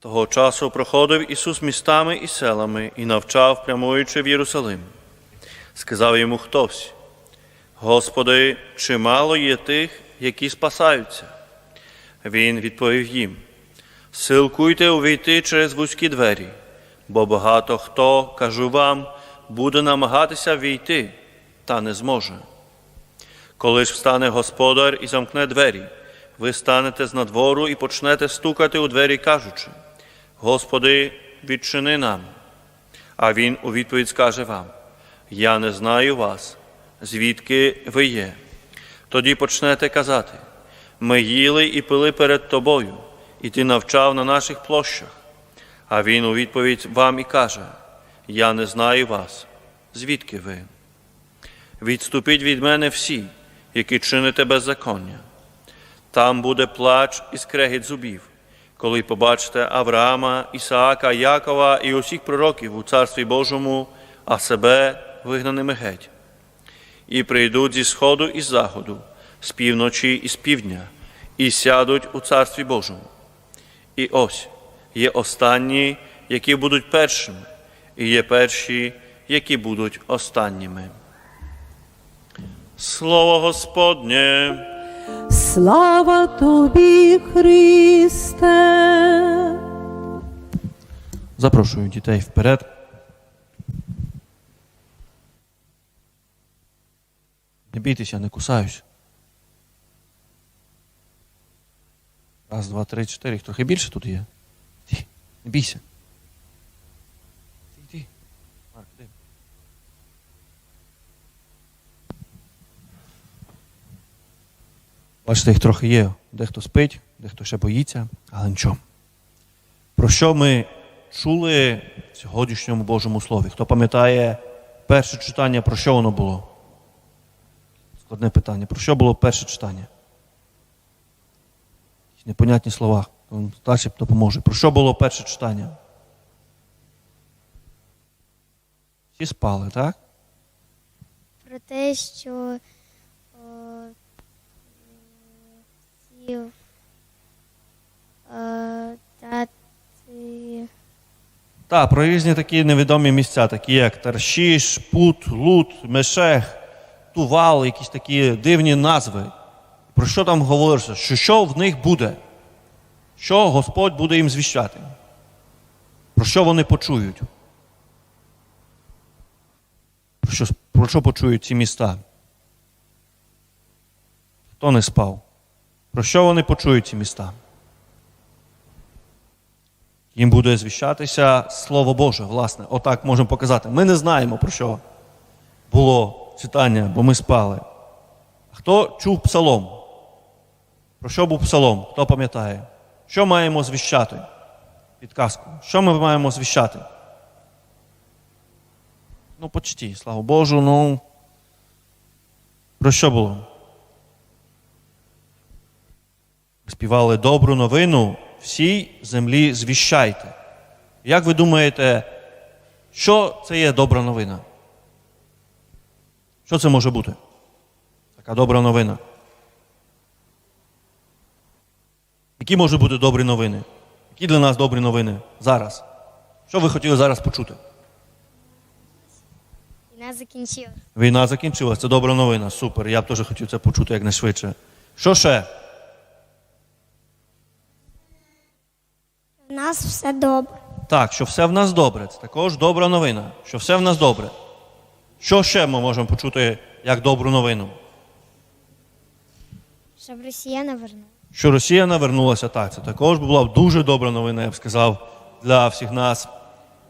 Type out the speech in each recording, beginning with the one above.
Того часу проходив Ісус містами і селами і навчав, прямуючи в Єрусалим. Сказав йому хтось: Господи, чимало є тих, які спасаються. Він відповів їм: Силкуйте увійти через вузькі двері, бо багато хто, кажу вам, буде намагатися війти, та не зможе. Коли ж встане господар і замкне двері, ви станете з надвору і почнете стукати у двері, кажучи: Господи, відчини нам. А він у відповідь скаже вам: Я не знаю вас, звідки ви є. Тоді почнете казати: Ми їли і пили перед тобою, і ти навчав на наших площах. А він у відповідь вам і каже: Я не знаю вас, звідки ви. Відступіть від мене всі, які чините беззаконня. Там буде плач і скрегіт зубів, коли побачите Авраама, Ісаака, Якова і усіх пророків у Царстві Божому, а себе вигнаними геть. І прийдуть зі сходу і з заходу, з півночі і з півдня, і сядуть у Царстві Божому. І ось є останні, які будуть першими, і є перші, які будуть останніми. Слово Господнє. Слава тобі, Христе. Запрошую дітей вперед. Не бійтеся, не кусаюсь. Раз, два, три, чотири. Трохи більше тут є. Не бійся. Бачите, їх трохи є. Дехто спить, дехто ще боїться, але нічого. Про що ми чули в сьогоднішньому Божому Слові? Хто пам'ятає перше читання, про що воно було? Складне питання. Про що було перше читання? Непонятні слова. Старший допоможе. Про що було перше читання? Всі спали, так? про те, що Так, про різні такі невідомі місця, такі як Таршіш, Пут, Лут, Мешех, Тувал, якісь такі дивні назви. Про що там говориться? Що, що в них буде? Що Господь буде їм звіщати? Про що вони почують? Про що, про що почують ці міста? Хто не спав? Про що вони почують ці міста? Їм буде звіщатися Слово Боже, власне. Отак можемо показати. Ми не знаємо, про що було читання, бо ми спали. Хто чув псалом? Про що був псалом? Хто пам'ятає? Що маємо звіщати? Підказку. Що ми маємо звіщати? Ну, почті, слава Божу, ну. Про що було? Співали добру новину всій землі звіщайте. Як ви думаєте, що це є добра новина? Що це може бути? Така добра новина. Які можуть бути добрі новини? Які для нас добрі новини зараз? Що ви хотіли зараз почути? війна закінчилася. Війна закінчилася, це добра новина. Супер. Я б теж хотів це почути якнайшвидше. Що ще? Нас все добре. Так, що все в нас добре. Це також добра новина. Що все в нас добре. Що ще ми можемо почути як добру новину? Щоб Росія не вернула. Що Росія навернулася, так, це також була б дуже добра новина, я б сказав, для всіх нас.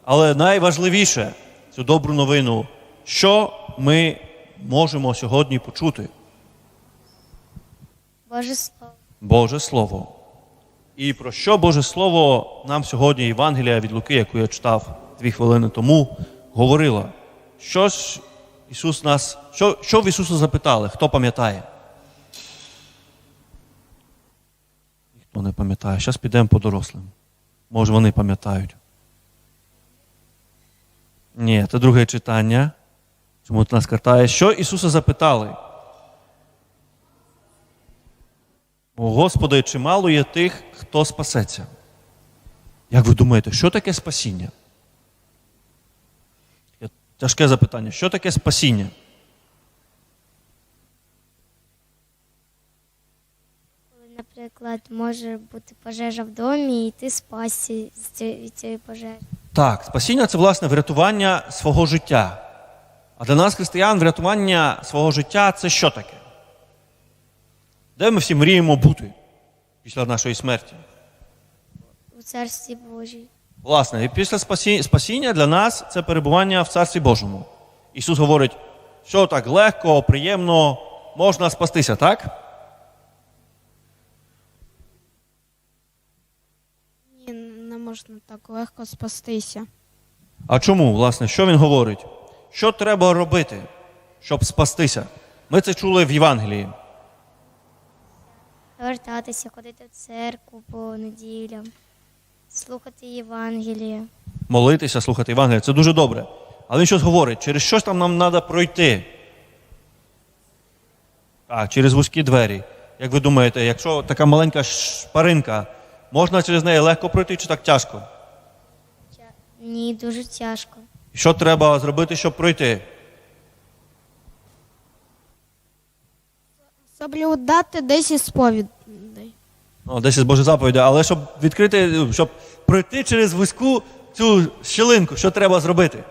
Але найважливіше цю добру новину, що ми можемо сьогодні почути? Боже Слово. Боже Слово. І про що Боже Слово нам сьогодні Євангелія від Луки, яку я читав дві хвилини тому, говорила? Що ж Ісус нас, що, що в Ісуса запитали? Хто пам'ятає? Ніхто не пам'ятає. Зараз підемо по дорослим. Може, вони пам'ятають. Ні, це друге читання. Чому ти нас картає? Що Ісуса запитали? Господи, чимало є тих, хто спасеться. Як ви думаєте, що таке спасіння? Тяжке запитання. Що таке спасіння? Наприклад, може бути пожежа в домі, і ти спасся від цієї пожежі. Так, спасіння це власне врятування свого життя. А для нас, християн, врятування свого життя це що таке? Де ми всі мріємо бути після нашої смерті? У царстві Божій. Власне, і після спасіння для нас це перебування в Царстві Божому. Ісус говорить, що так легко, приємно, можна спастися, так? Ні, не можна так легко спастися. А чому, власне, що він говорить? Що треба робити, щоб спастися? Ми це чули в Євангелії. Вертатися, ходити в церкву по неділям, слухати Євангеліє. молитися, слухати Євангелія, це дуже добре. Але він щось говорить, через щось там нам треба пройти. Так, через вузькі двері. Як ви думаєте, якщо така маленька шпаринка, можна через неї легко пройти чи так тяжко? Ні, дуже тяжко. Що треба зробити, щоб пройти? Соблюдати 10 сповідей. Ну, десь із Божої заповіді, але щоб відкрити, щоб пройти через вузьку цю щілинку, що треба зробити?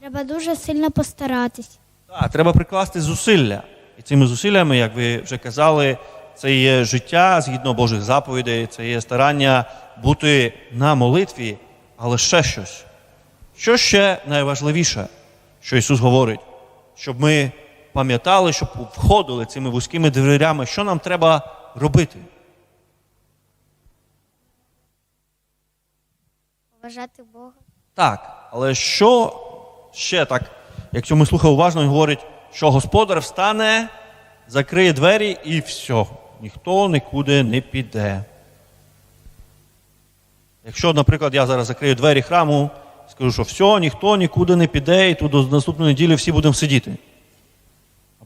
Треба дуже сильно постаратись. Так, треба прикласти зусилля. І цими зусиллями, як ви вже казали, це є життя згідно Божих заповідей, це є старання бути на молитві, але ще щось. Що ще найважливіше, що Ісус говорить, щоб ми пам'ятали, щоб входили цими вузькими дверями, що нам треба робити. Поважати Бога. Так, але що ще так, якщо ми слухаємо уважно, він говорить, що господар встане, закриє двері і все, ніхто нікуди не піде. Якщо, наприклад, я зараз закрию двері храму, скажу, що все, ніхто нікуди не піде, і тут до наступної неділі всі будемо сидіти.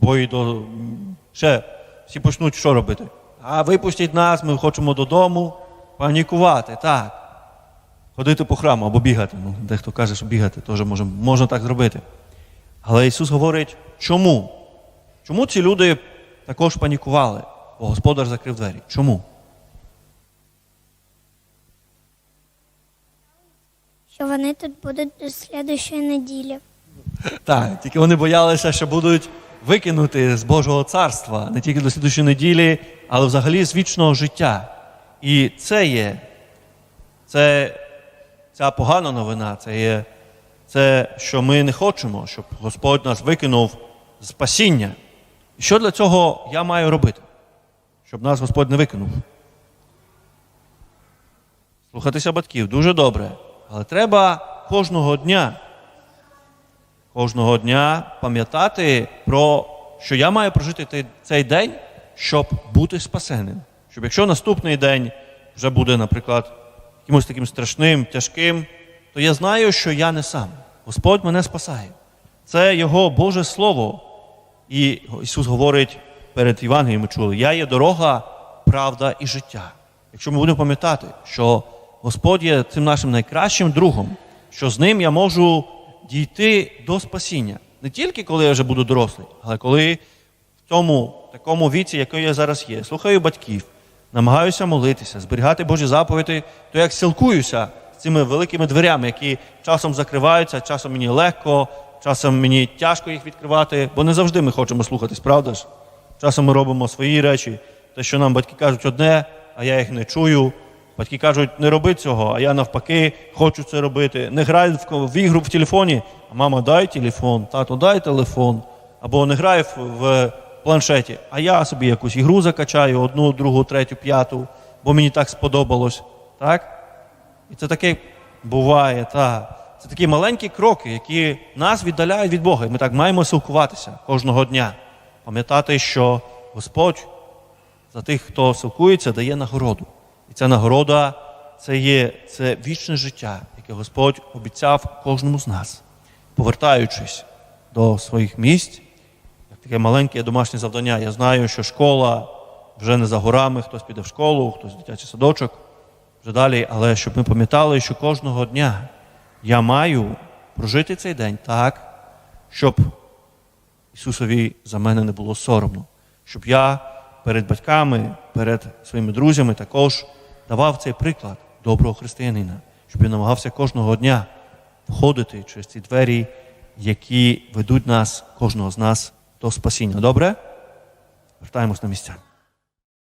Або і до ще всі почнуть що робити? А випустіть нас, ми хочемо додому, панікувати. Так ходити по храму або бігати. Ну, дехто каже, що бігати теж може, можна так зробити. Але Ісус говорить, чому? Чому ці люди також панікували? Бо Господар закрив двері. Чому? Що вони тут будуть до слідущої неділі. Так, тільки вони боялися, що будуть викинути з Божого царства не тільки до слідущої неділі, але взагалі з вічного життя. І це є, це, ця погана новина, це є це, що ми не хочемо, щоб Господь нас викинув з спасіння. І що для цього я маю робити? Щоб нас Господь не викинув. Слухатися батьків дуже добре. Але треба кожного дня кожного дня пам'ятати про що я маю прожити цей день, щоб бути спасеним. Щоб якщо наступний день вже буде, наприклад, якимось таким страшним, тяжким, то я знаю, що я не сам. Господь мене спасає. Це Його Боже Слово. І Ісус говорить перед Євангелієм, ми чули, я є дорога, правда і життя. Якщо ми будемо пам'ятати, що Господь є цим нашим найкращим другом, що з ним я можу дійти до спасіння. Не тільки коли я вже буду дорослий, але коли в цьому такому віці, який я зараз є, слухаю батьків, намагаюся молитися, зберігати Божі заповіді, то як силкуюся з цими великими дверями, які часом закриваються, часом мені легко, часом мені тяжко їх відкривати, бо не завжди ми хочемо слухатись, правда ж? Часом ми робимо свої речі, те, що нам батьки кажуть одне, а я їх не чую. Батьки кажуть, не роби цього, а я навпаки хочу це робити. Не грай в, ігру в телефоні, а мама дай телефон, тато дай телефон. Або не грай в планшеті, а я собі якусь ігру закачаю, одну, другу, третю, п'яту, бо мені так сподобалось. Так? І це таке буває, так. Це такі маленькі кроки, які нас віддаляють від Бога. І ми так маємо силкуватися кожного дня. Пам'ятати, що Господь за тих, хто силкується, дає нагороду. Ця нагорода це є це вічне життя, яке Господь обіцяв кожному з нас, повертаючись до своїх місць, як таке маленьке домашнє завдання. Я знаю, що школа вже не за горами, хтось піде в школу, хтось в дитячий садочок, вже далі, але щоб ми пам'ятали, що кожного дня я маю прожити цей день так, щоб Ісусові за мене не було соромно, щоб я перед батьками, перед своїми друзями також давав цей приклад доброго християнина, щоб він намагався кожного дня входити через ці двері, які ведуть нас, кожного з нас до спасіння. Добре? Вертаємось на місця.